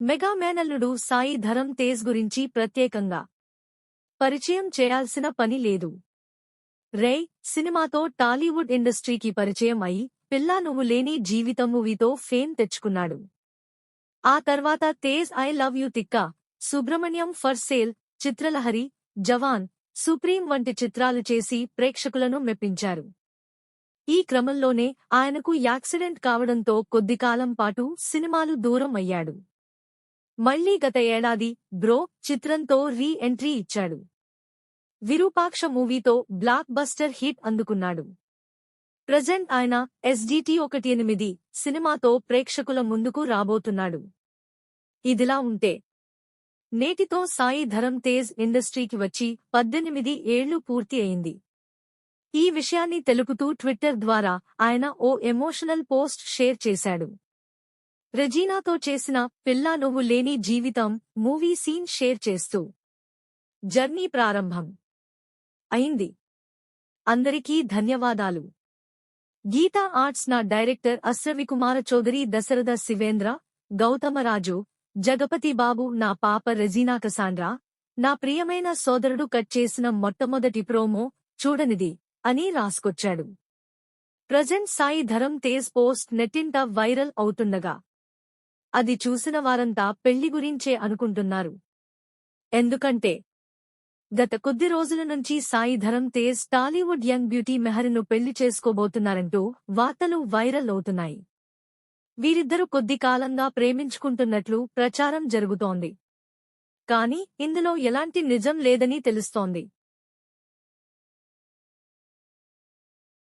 Mega మేనల్లుడు సాయి ధరం తేజ్ గురించి ప్రత్యేకంగా పరిచయం చేయాల్సిన పని లేదు. రే సినిమాతో టాలీవుడ్ ఇండస్ట్రీకి పరిచయం అయి పిల్లా నువ్వు లేని జీవితం మూవీతో ఫేమ్ తెచ్చుకున్నాడు. ఆ తర్వాత Tej I love you Thikka Subramanyam for sale Chitralahari Jawaan Supreme వంటి చిత్రాలు చేసి ప్రేక్షకులను మెప్పించారు. ఈ క్రమంలోనే ఆయనకు యాక్సిడెంట్ కావడంతో కొద్దికాలం పాటు సినిమాలు దూరం అయ్యాడు. మళ్ళీ గత ఏడాది బ్రో చిత్రంతో రీ ఎంట్రీ ఇచ్చాడు. విరూపాక్ష మూవీతో బ్లాక్ బస్టర్ హిట్ అందుకున్నాడు. ప్రజెంట్ ఆయన ఎస్డిటి ఒకటి ఎనిమిది సినిమాతో ప్రేక్షకుల ముందుకు రాబోతున్నాడు. ఇదిలా ఉంటే నేటితో సాయి ధరమ్ తేజ్ ఇండస్ట్రీకి వచ్చి పద్దెనిమిది ఏళ్ళు పూర్తి అయింది. ఈ విషయాన్ని తెలుపుతూ ట్విట్టర్ ద్వారా ఆయన ఓ ఎమోషనల్ పోస్ట్ షేర్ చేశాడు. రెజీనాతో చేసిన Pilla Nuvvu Leni Jeevitham movie scene share చేస్తూ. జర్నీ ప్రారంభం. అయింది. అందరికీ ధన్యవాదాలు. గీతా ఆర్ట్స్ నా డైరెక్టర్ అశ్రవికుమార చౌదరి దశరథ శివేంద్ర గౌతమరాజు జగపతి బాబు నా పాప రెజీనా కసాండ్రా నా ప్రియమైన సోదరుడు కట్ చేసిన మొట్టమొదటి ప్రోమో చూడనిది అని రాసుకొచ్చాడు. ప్రజెంట్ సాయి ధరం తేజ్ పోస్ట్ నెట్టింట వైరల్ అవుతుండగా. అది చూసిన వారంతా పెళ్ళి గురించే అనుకుంటున్నారు. ఎందుకంటే గత కొద్ది రోజుల నుంచి సాయి ధరం తేజ్ టాలీవుడ్ యంగ్ బ్యూటీ మెహర్ను పెళ్ళి చేసుకోబోతున్నారంటూ వార్తలు వైరల్ అవుతున్నాయి. వీరిద్దరూ కొద్ది కాలంగా ప్రేమించుకుంటున్నట్లు ప్రచారం జరుగుతోంది. కాని ఇందులో ఎలాంటి నిజం లేదని తెలుస్తోంది.